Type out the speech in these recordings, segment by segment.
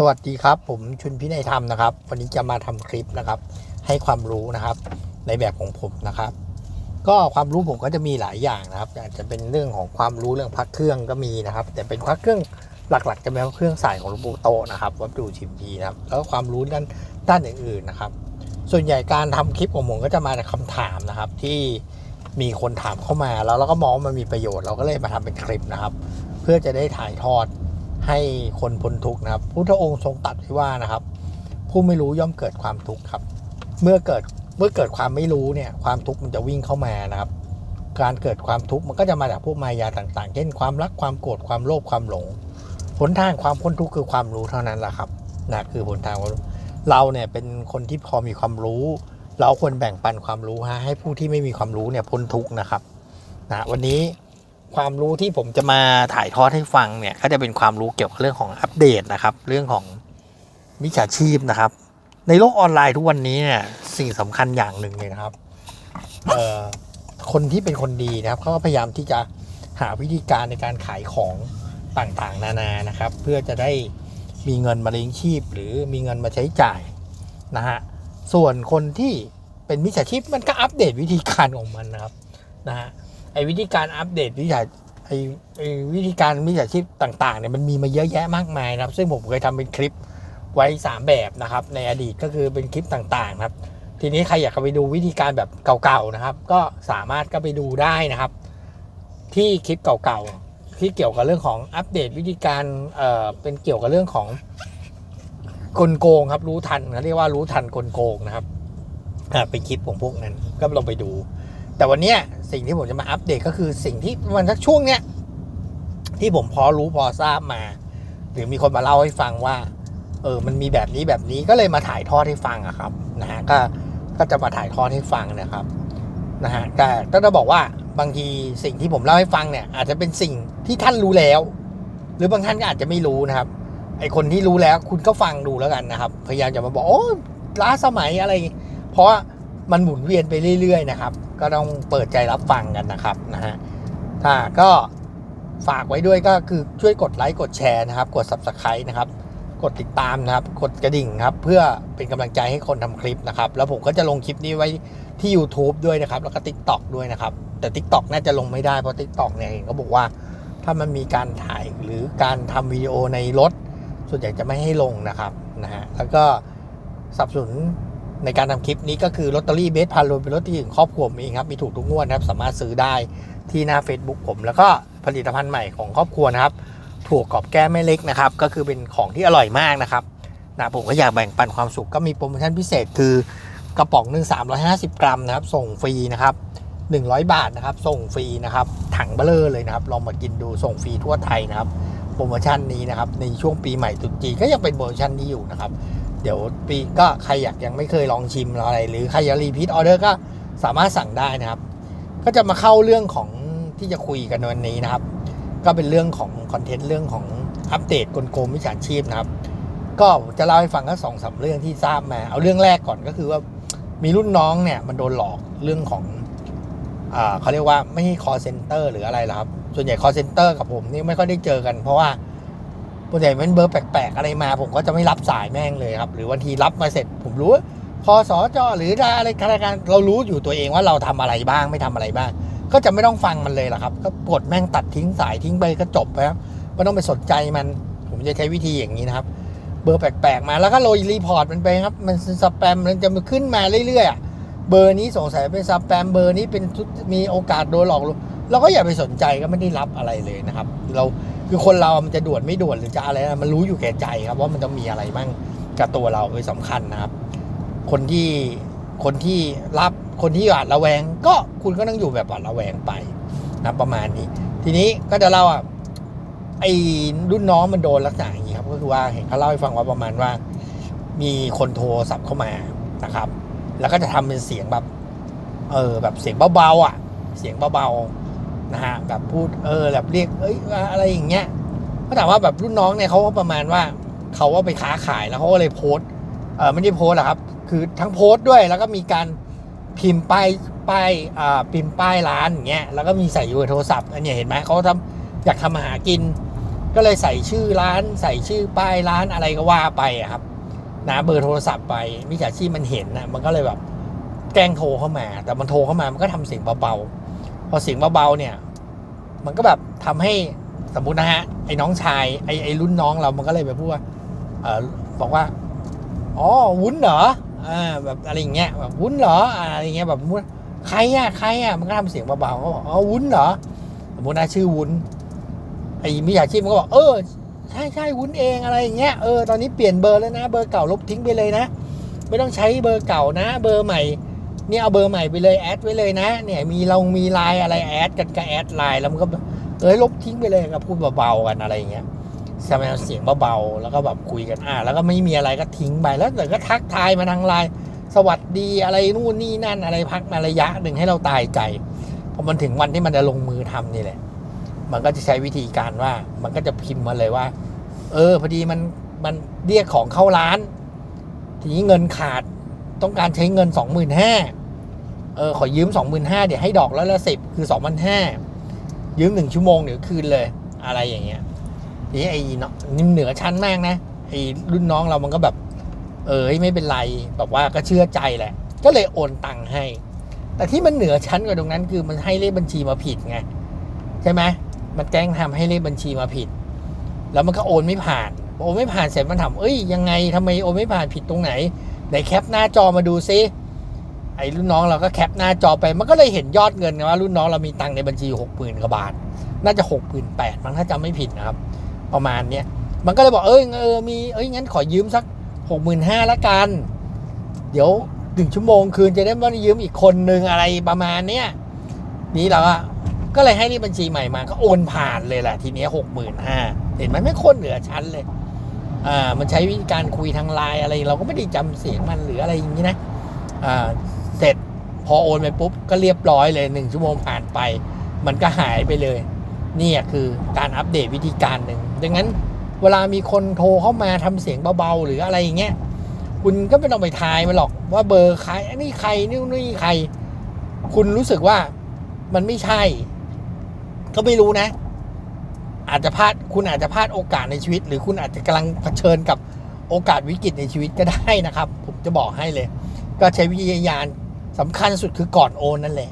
สวัสดีครับ ผมชุนพินัยธรรมนะครับ วันนี้จะมาทำคลิปนะครับ ให้ความรู้นะครับ ในแบบของผมนะครับ ก็ความรู้ผมก็จะมีหลายอย่างนะครับอาจจะเป็นเรื่องของความรู้เรื่องพักเครื่องก็มีนะครับ แต่เป็นพักเครื่องหลักๆ จะเป็นเครื่องสายของหลวงปู่โตนะครับวัดดูชิมพีนะครับแล้วความรู้ด้านด้านอื่นๆนะครับ ส่วนใหญ่การทำคลิปของผมก็จะมาจากคำถามนะครับที่มีคนถามเข้ามาแล้วเราก็มองว่ามันมีประโยชน์เราก็เลยมาทำเป็นคลิปนะครับ เพื่อจะได้ถ่ายทอด ให้คนพ้นทุกข์นะครับ พุทธองค์ทรงตัดไว้ว่านะครับ ผู้ไม่รู้ย่อมเกิดความทุกข์ครับ เมื่อเกิดเมื่อเกิดความไม่รู้เนี่ยความทุกข์มันจะวิ่งเข้ามานะครับ การเกิดความทุกข์มันก็จะมาจากพวกมายาต่างๆ เช่นความรักความโกรธความโลภความหลงหนทางความพ้นทุกข์คือความรู้เท่านั้นแหละครับนะคือหนทางความรู้เราเนี่ยเป็นคนที่พอมีความรู้ เราควรแบ่งปันความรู้ฮะให้ผู้ที่ไม่มีความรู้เนี่ยพ้นทุกข์นะครับนะวันนี้ ความรู้ที่ผมจะมาถ่ายทอดให้ฟังเนี่ย ก็จะเป็นความรู้เกี่ยวกับเรื่องของอัปเดตนะครับ เรื่องของมิจฉาชีพนะครับ ในโลกออนไลน์ทุกวันนี้เนี่ยสิ่งสำคัญอย่างหนึ่งเลยนะครับเอ่อคนที่เป็นคนดีนะครับเขาก็พยายามที่จะหาวิธีการในการขายของต่างๆ นานานะครับ เพื่อจะได้มีเงินมาเลี้ยงชีพ หรือมีเงินมาใช้จ่ายนะฮะส่วนคนที่เป็นมิจฉาชีพมันก็อัปเดตวิธีการของมันนะครับนะฮะ วิธีการอัปเดตวิธีไอไอ้วิธีการมิจฉาชีพต่างๆเนี่ยมันมีมาเยอะแยะมากมายนะครับ ซึ่งผมเคยทำเป็นคลิปไว้ 3 แบบนะครับ ในอดีตก็คือเป็นคลิปต่างๆนะครับ ทีนี้ใครอยากไปดูวิธีการแบบเก่าๆนะครับ ก็สามารถก็ไปดูได้นะครับ ที่คลิปเก่าๆที่เกี่ยวกับเรื่องของอัปเดตวิธีการเอ่อเป็นเกี่ยวกับเรื่องของกลโกงครับรู้ทันเขาเรียกว่ารู้ทันกลโกงนะครับเป็นคลิปของพวกนั้นก็ลองไปดู แต่วันเนี้ย สิ่งที่ผมจะมาอัปเดตก็คือสิ่งที่มันสักช่วงเนี้ยที่ผมพอรู้พอทราบมา หรือมีคนมาเล่าให้ฟังว่า เออ มันมีแบบนี้แบบนี้ก็เลยมาถ่ายทอดให้ฟังอะครับนะฮะก็ก็จะมาถ่ายทอดให้ฟังนะครับนะฮะแต่ก็จะบอกว่าบางทีสิ่งที่ผมเล่าให้ฟังเนี่ย อาจจะเป็นสิ่งที่ท่านรู้แล้ว หรือบางท่านก็อาจจะไม่รู้นะครับ ไอคนที่รู้แล้วคุณก็ฟังดูแล้วกันนะครับ พยายามจะมาบอกโอ้ล้าสมัยอะไร เพราะมันหมุนเวียนไปเรื่อยๆนะครับ ก็ต้องเปิดใจรับฟังกันนะครับนะฮะถ้าก็ฝากไว้ด้วยก็คือช่วยกดไลค์กดแชร์นะครับ กด subscribe นะครับ กดติดตามนะครับ กดกระดิ่งครับ เพื่อเป็นกำลังใจให้คนทำคลิปนะครับ แล้วผมก็จะลงคลิปนี้ไว้ที่ YouTube ด้วยนะครับ แล้วก็ TikTok ด้วยนะครับ แต่ TikTok น่าจะลงไม่ได้เพราะ TikTok เนี่ยเห็นเขาบอกว่า ถ้ามันมีการถ่ายหรือการทำวิดีโอในรถ ส่วนใหญ่จะไม่ให้ลงนะครับนะฮะแล้วก็สนับสนุน ในการทำคลิปนี้ก็คือลอตเตอรี่เบสพารวยเป็นรถที่ถึงครอบครัวเองครับ มีถูกทุกงวดนะครับ สามารถซื้อได้ที่หน้า Facebook ผม แล้วก็ผลิตภัณฑ์ใหม่ของครอบครัวนะครับ ถั่วกรอบแก้ไม่เล็กนะครับ ก็คือเป็นของที่อร่อยมากนะครับนะผมก็อยากแบ่งปันความสุขก็มีโปรโมชั่นพิเศษคือกระป๋องหนึ่ง350 กรัมนะครับ ส่งฟรีนะครับ 100 บาทนะครับ ส่งฟรีนะครับ ถังเบลเลอร์เลยนะครับ ลองมากินดูส่งฟรีทั่วไทยนะครับ โปรโมชั่นนี้นะครับ ในช่วงปีใหม่ตรุษจีนก็ยังเป็นโปรโมชั่นนี้อยู่นะครับ เดี๋ยวปีก็ใครอยากยังไม่เคยลองชิมอะไร หรือใครอยากรีพีทออเดอร์ก็สามารถสั่งได้นะครับ ก็จะมาเข้าเรื่องของที่จะคุยกันวันนี้นะครับ ก็เป็นเรื่องของคอนเทนต์เรื่องของอัปเดตกลโกงมิจฉาชีพนะครับ ก็จะเล่าให้ฟังก็สองสามเรื่องที่ทราบมา เอาเรื่องแรกก่อนก็คือว่ามีรุ่นน้องเนี่ยมันโดนหลอกเรื่องของอ่าเขาเรียกว่าไม่ใช่ call center หรืออะไรหรอครับ ส่วนใหญ่ call center กับผมนี่ไม่ค่อยได้เจอกันเพราะว่า ส่วนใหญ่เป็นเบอร์แปลกๆอะไรมา ผมก็จะไม่รับสายแม่งเลยครับ หรือวันทีรับมาเสร็จ ผมรู้ว่าคอสจหรืออะไรธนาคารเรารู้อยู่ตัวเองว่าเราทำอะไรบ้างไม่ทำอะไรบ้าง ก็จะไม่ต้องฟังมันเลยหรอกครับ ก็กดแม่งตัดทิ้งสายทิ้งไปก็จบไปครับไม่ต้องไปสนใจมัน ผมจะใช้วิธีอย่างนี้นะครับ เบอร์แปลกๆมาแล้วก็โรยรีพอร์ตมันไปครับ มันสแปมมันจะมาขึ้นมาเรื่อยๆเบอร์นี้สงสัยเป็นสแปมเบอร์นี้เป็นมีโอกาสโดนหลอกลวง เราก็อย่าไปสนใจก็ไม่ได้รับอะไรเลยนะครับ เราคือคนเรามันจะด่วนไม่ด่วนหรือจะอะไรนะมันรู้อยู่แก่ใจครับว่ามันจะมีอะไรบ้างกับตัวเราเป็นสำคัญนะครับ คนที่คนที่รับคนที่หวาดระแวง ก็คุณก็ต้องอยู่แบบหวาดระแวงไปนะประมาณนี้ ทีนี้ก็จะเล่าอะไอ้รุ่นน้องมันโดนลักษณะอย่างนี้ครับ ก็คือว่าเห็นเขาเล่าให้ฟังว่าประมาณว่า มีคนโทรศัพท์เข้ามานะครับ แล้วก็จะทำเป็นเสียงแบบ เออแบบเสียงเบาๆอะ เสียงเบาๆ นะฮะแบบพูดเออแบบเรียกเอ้ยอะไรอย่างเงี้ยก็ถามว่าแบบรุ่นน้องเนี่ยเขาก็ประมาณว่าเขาว่าไปค้าขายแล้วเขาก็เลยโพสเออไม่ได้โพสหรอกครับ คือทั้งโพสต์ด้วยแล้วก็มีการพิมพ์ป้ายป้ายอ่าพิมพ์ป้ายร้านอย่างเงี้ยแล้วก็มีใส่ยูโทรศัพท์อันเนี้ยเห็นไหมเขาทำอยากทำอาหากิน ก็เลยใส่ชื่อร้าน ใส่ชื่อป้ายร้านอะไรก็ว่าไปครับนะเบอร์โทรศัพท์ไปมิจฉาชีพมันเห็นนะมันก็เลยแบบแกล้งโทรเข้ามา แต่มันโทรเข้ามามันก็ทำเสียงเบาๆ พอเสียงเบาๆเนี่ย มันก็แบบทำให้สมมุตินะฮะไอ้น้องชายไอ้ไอ้รุ่นน้องเรามันก็เลยไปพูดว่าเออบอกว่าอ๋อวุ้นเหรออ่าแบบอะไรอย่างเงี้ยแบบวุ้นเหรออะไรอย่างเงี้ยแบบวุ้นใครอะใครอะมันก็ทำเสียงเบาๆก็บอกอ๋อวุ้นเหรอสมมตินะชื่อวุ้นไอ้มิจฉาชีพมันก็บอกเออใช่ใช่วุ้นเองอะไรอย่างเงี้ยเออตอนนี้เปลี่ยนเบอร์แล้วนะ เบอร์เก่าลบทิ้งไปเลยนะ ไม่ต้องใช้เบอร์เก่านะ เบอร์ใหม่ เนี่ยเอาเบอร์ใหม่ไปเลยแอดไว้เลยนะ เนี่ยมีเรามีไลน์อะไรแอดกันก็แอดไลน์แล้วมันก็เอ้ยลบทิ้งไปเลยก็พูดเบาๆกันอะไรอย่างเงี้ยแสดงเสียงเบาๆแล้วก็แบบคุยกันอ่าแล้วก็ไม่มีอะไรก็ทิ้งไปแล้วแต่ก็ทักทายมาทางไลน์สวัสดีอะไรนู่นนี่นั่นอะไรพักมาระยะหนึ่งให้เราตายใจพอมันถึงวันที่มันจะลงมือทำนี่แหละ มันก็จะใช้วิธีการว่า มันก็จะพิมพ์มาเลยว่า เออ พอดีมันมันเรียกของเข้าร้าน ทีนี้เงินขาดต้องการใช้เงินสองหมื่นห้า เออขอยืมสองหมื่นห้าเดี๋ยวให้ดอกแล้วละสิบคือสองพันห้ายืมหนึ่งชั่วโมงเดี๋ยวคืนเลยอะไรอย่างเงี้ยทีนี้ไอ้เนาะนี่เหนือชั้นมากนะไอ้รุ่นน้องเรามันก็แบบ เออไม่เป็นไรแบบว่าก็เชื่อใจแหละ ก็เลยโอนตังค์ให้ แต่ที่มันเหนือชั้นกว่าตรงนั้น คือมันให้เลขบัญชีมาผิดไงใช่ไหมมันแจ้งทำให้เลขบัญชีมาผิด แล้วมันก็โอนไม่ผ่านโอนไม่ผ่านเสร็จมันถามเอ้ยยังไงทำไมโอนไม่ผ่านผิดตรงไหนไหนแคปหน้าจอมาดูซิ ไอ้รุ่นน้องเราก็แคปหน้าจอไป มันก็เลยเห็นยอดเงินว่ารุ่นน้องเรามีตังในบัญชีหกหมื่นกว่าบาท น่าจะหกหมื่นแปดมั้งถ้าจำไม่ผิดนะครับ ประมาณเนี้ยมันก็เลยบอกเอ้ยเออมีเอ้ยงั้นขอยืมสักหกหมื่นห้าละกัน เดี๋ยวหนึ่งชั่วโมงคืนจะได้ไม่ต้ยืมอีกคนนึงอะไรประมาณเนี้ยนี้เราก็ก็เลยให้ที่บัญชีใหม่มาก็โอนผ่านเลยแหละทีนี้หกหมื่นห้าเห็นไหมไม่คนเหนือชั้นเลยอ่ามันใช้วิธีการคุยทางไลน์อะไร เราก็ไม่ได้จำเสียงมันหรืออะไรอย่างนี้นะอ่า พอโอนไปปุ๊บก็เรียบร้อยเลยหนึ่งชั่วโมงผ่านไป มันก็หายไปเลยนี่คือการอัปเดตวิธีการหนึ่งดังนั้นเวลามีคนโทรเข้ามาทำเสียงเบาๆ หรืออะไรอย่างเงี้ยคุณก็ไม่ต้องไปทายมันหรอกว่าเบอร์ใครอันนี้ใครนี่นี่ใคร คุณรู้สึกว่ามันไม่ใช่ ก็ไม่รู้นะ อาจจะพลาดคุณอาจจะพลาดโอกาสในชีวิต หรือคุณอาจจะกำลังเผชิญกับโอกาสวิกฤตในชีวิตก็ได้นะครับ ผมจะบอกให้เลย ก็ใช้วิทยาณ สำคัญสุดคือก่อนโอนนั่นแหละ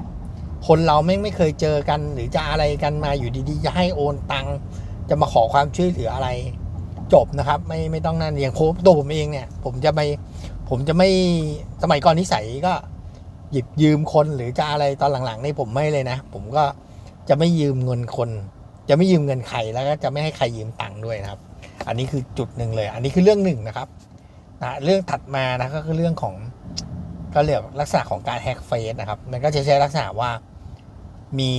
คนเราไม่ไม่เคยเจอกัน หรือจะอะไรกันมาอยู่ดีๆ จะให้โอนตังค์จะมาขอความช่วยเหลืออะไร จบนะครับ ไม่ไม่ต้องนั่นอย่างโค้ตัวผมเองเนี่ย ผมจะไม่ผมจะไม่สมัยก่อนนิสัยก็ หยิบยืมคนหรือจะอะไรตอนหลังๆนี่ผมไม่เลยนะ ผมก็จะไม่ยืมเงินคน จะไม่ยืมเงินใครแล้วก็จะไม่ให้ใครยืมตังค์ด้วยนะครับ อันนี้คือจุดหนึ่งเลย อันนี้คือเรื่องหนึ่งนะครับนะเรื่องถัดมานะก็คือเรื่องของ ก็เรียกลักษณะของการแฮกเฟซนะครับ มันก็จะใช้ลักษณะว่ามี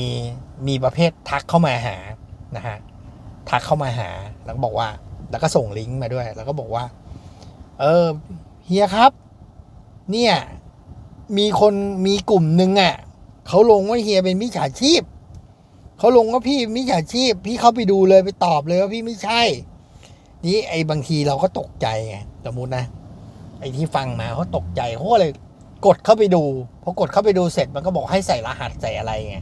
มีประเภททักเข้ามาหานะฮะทักเข้ามาหาแล้วก็บอกว่า แล้วก็ส่งลิงก์มาด้วย แล้วก็บอกว่า เออเฮียครับ เนี่ย มีคนมีกลุ่มหนึ่งอะเขาลงว่าเฮียเป็นมิจฉาชีพเขาลงว่าพี่มิจฉาชีพ พี่เข้าไปดูเลยไปตอบเลยว่าพี่ไม่ใช่ นี่ไอ้บางทีเราก็ตกใจไงสมมตินะไอ้ที่ฟังมาเขาตกใจเขาก็เลย กดเข้าไปดูพอกดเข้าไปดูเสร็จมันก็บอกให้ใส่รหัสใส่อะไรไง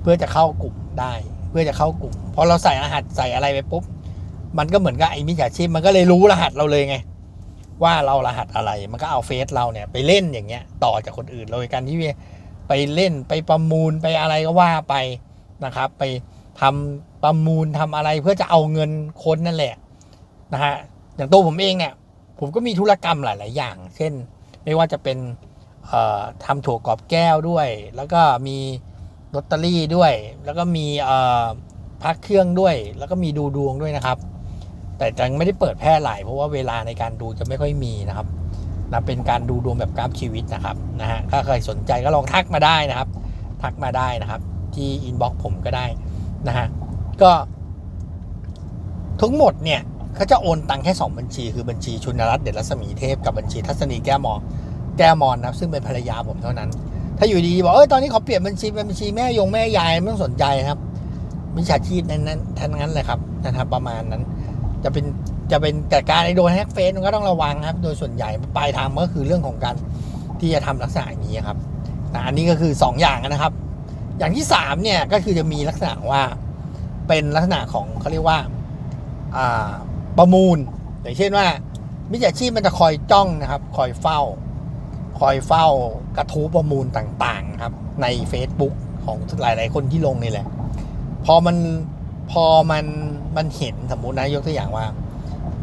เพื่อจะเข้ากลุ่มได้ เพื่อจะเข้ากลุ่มพอเราใส่รหัสใส่อะไรไปปุ๊บมันก็เหมือนกับไอ้มิจฉาชีพมันก็เลยรู้รหัสเราเลยไง ว่าเรารหัสอะไรมันก็เอาเฟซเราเนี่ยไปเล่นอย่างเงี้ย ต่อจากคนอื่นโดยการที่ไปเล่นไปประมูลไปอะไรก็ว่าไปนะครับ ไปทำประมูลทำอะไรเพื่อจะเอาเงินคนนั่นแหละนะฮะอย่างตัวผมเองเนี่ย ผมก็มีธุรกรรมหลาย ๆ อย่าง เช่น ไม่ว่าจะเป็น ทำถั่วกรอบแก้วด้วย แล้วก็มีลอตเตอรี่ด้วย แล้วก็มีพักเครื่องด้วย แล้วก็มีดูดวงด้วยนะครับ แต่ยังไม่ได้เปิดแพร่หลายเพราะว่าเวลาในการดูจะไม่ค่อยมีนะครับนะเป็นการดูดวงแบบกราฟชีวิตนะครับนะฮะถ้าใครสนใจก็ลองทักมาได้นะครับ ทักมาได้นะครับ ที่อินบ็อกซ์ผมก็ได้นะฮะก็ทั้งหมดเนี่ยเขาจะโอนตังค์แค่ 2 บัญชี คือบัญชีชุนรัตน์เดชรัศมีเทพกับบัญชีทัศนีแก้วมอ แก้มอนนะครับ ซึ่งเป็นภรรยาผมเท่านั้น ถ้าอยู่ดีบอกเอ้ยตอนนี้ขอเปลี่ยนบัญชีเป็นบัญชีแม่ยงแม่ยายไม่ต้องสนใจครับมิจฉาชีพนั้นนั้นทั้งนั้นเลยครับนะครับประมาณนั้น จะเป็นจะเป็นแต่การไอโดนแฮกเฟซมันก็ต้องระวังครับ โดยส่วนใหญ่ปลายทางก็คือเรื่องของการที่จะทำลักษณะนี้ครับอันนี้ก็คือ 2 อย่างนะครับ อย่างที่3เนี่ยก็คือจะมีลักษณะว่าเป็นลักษณะของเขาเรียกว่าอ่าประมูลอย่างเช่นว่ามิจฉาชีพมันจะคอยจ้องนะครับ คอยเฝ้า คอยเฝ้ากระทู้ประมูลต่างๆครับ ใน Facebook ของหลาย ๆ คนที่ลงนี่แหละ พอมันพอมันมันเห็นสมมุตินะยกตัวอย่างว่า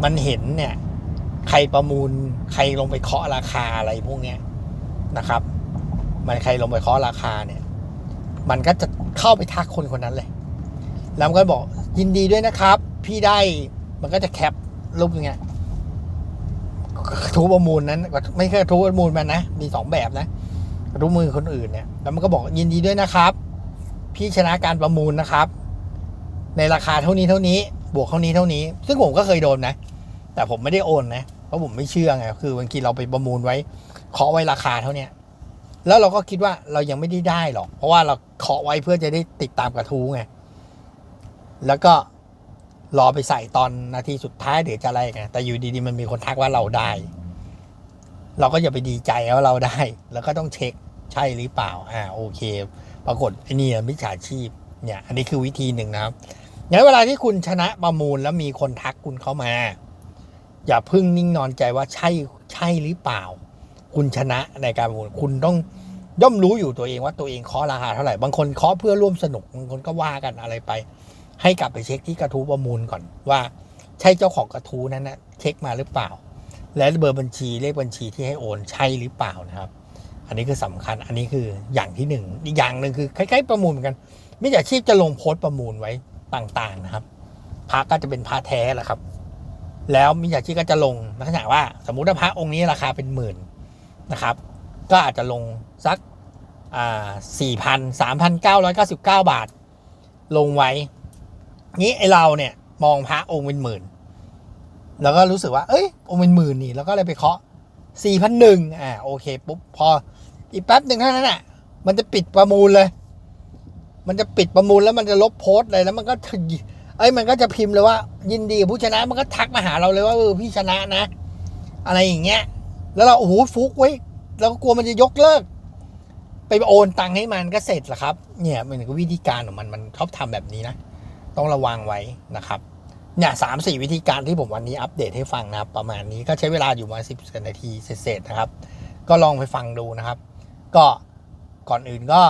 มันเห็นเนี่ยใครประมูลใครลงไปเคาะราคาอะไรพวกเนี้ยนะครับ มันใครลงไปเคาะราคาเนี่ย มันก็จะเข้าไปทักคนคนนั้นเลย แล้วมันก็บอกยินดีด้วยนะครับ พี่ได้มันก็จะแคปรูปอย่างเงี้ย กระทู้ประมูลนั้นไม่ใช่กระทู้ประมูลมันนะมีสองแบบนะรู้มือคนอื่นเนี่ย แล้วมันก็บอกยินดีด้วยนะครับ พี่ชนะการประมูลนะครับ ในราคาเท่านี้เท่านี้ บวกเท่านี้เท่านี้ ซึ่งผมก็เคยโดนนะ แต่ผมไม่ได้โอนนะเพราะผมไม่เชื่อไงคือบางทีเราไปประมูลไว้เคาะไว้ราคาเท่าเนี้ยแล้วเราก็คิดว่าเรายังไม่ได้ได้หรอก เพราะว่าเราเคาะไว้เพื่อจะได้ติดตามกระทู้ไงแล้วก็ รอไปใส่ตอนนาทีสุดท้ายเดี๋ยวจะอะไรไงแต่อยู่ดีๆมันมีคนทักว่าเราได้ เราก็อย่าไปดีใจว่าเราได้ แล้วก็ต้องเช็คใช่หรือเปล่า อ่าโอเค ปรากฏไอ้นี่มิจฉาชีพเนี่ย อันนี้คือวิธีหนึ่งนะครับงั้นเวลาที่คุณชนะประมูลแล้วมีคนทักคุณเข้ามา อย่าพึ่งนิ่งนอนใจว่าใช่ใช่หรือเปล่า คุณชนะในการประมูลคุณต้องย่อมรู้อยู่ตัวเองว่าตัวเองเคาะราคาเท่าไหร่ บางคนเคาะเพื่อร่วมสนุก บางคนก็ว่ากันอะไรไป ให้กลับไปเช็คที่กระทู้ประมูลก่อนว่าใช่เจ้าของกระทู้นั้นนะเช็คมาหรือเปล่า และเบอร์บัญชีเลขบัญชีที่ให้โอนใช่หรือเปล่านะครับ อันนี้คือสำคัญอันนี้คืออย่างที่หนึ่งอีกอย่างหนึ่งคือคล้ายๆประมูลเหมือนกันมิจฉาชีพจะลงโพสต์ประมูลไว้ต่างๆนะครับพระก็จะเป็นพระแท้แหละครับ แล้วมิจฉาชีพก็จะลงลักษณะว่า สมมุติว่าพระองค์นี้ราคาเป็นหมื่นนะครับ ก็อาจจะลงสักอ่าสี่พันสามพันเก้าร้อยเก้าสิบเก้าบาท ลงไว้ นี้ไอเราเนี่ยมองพระองค์เป็นหมื่น แล้วก็รู้สึกว่า เอ้ย องค์เป็นหมื่นนี่ แล้วก็เลยไปเคาะสี่พันหนึ่งอ่าโอเคปุ๊บพออีกแป๊บหนึ่งเท่านั้นอะมันจะปิดประมูลเลย มันจะปิดประมูลแล้วมันจะลบโพสต์เลยแล้วมันก็จะเอ้ยมันก็จะพิมพ์เลยว่า ยินดีกับผู้ชนะ มันก็ทักมาหาเราเลยว่าเออพี่ชนะนะ อะไรอย่างเงี้ย แล้วเราโอ้โหฟุกไว้เราก็กลัวมันจะยกเลิก ไปโอนตังค์ให้มันก็เสร็จละครับ เนี่ยมันก็วิธีการของมันมันชอบทำแบบนี้นะ ต้องระวังไว้นะครับเนี่ยสามสี่วิธีการที่ผมวันนี้อัปเดตให้ฟังนะครับ ประมาณนี้ก็ใช้เวลาอยู่มาสิบนาทีเศษๆนะครับ ก็ลองไปฟังดูนะครับ ก็ก่อนอื่นก็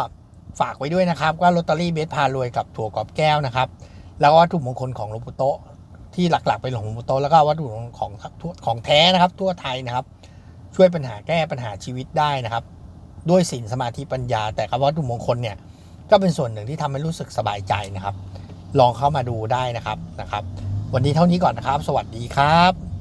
ฝากไว้ด้วยนะครับว่าลอตเตอรี่เบสพารวยกับถั่วกรอบแก้วนะครับ แล้วก็วัตถุมงคลของหลวงปู่โตที่หลักๆเป็นของหลวงปู่โตแล้วก็วัตถุมงคลของของแท้นะครับ ทั่วไทยนะครับ ช่วยปัญหาแก้ปัญหาชีวิตได้นะครับ ด้วยศีลสมาธิปัญญา แต่คำวัตถุมงคลเนี่ยก็เป็นส่วนหนึ่งที่ทำให้รู้สึกสบายใจนะครับ ลองเข้ามาดูได้นะครับนะครับ วันนี้เท่านี้ก่อนนะครับ สวัสดีครับ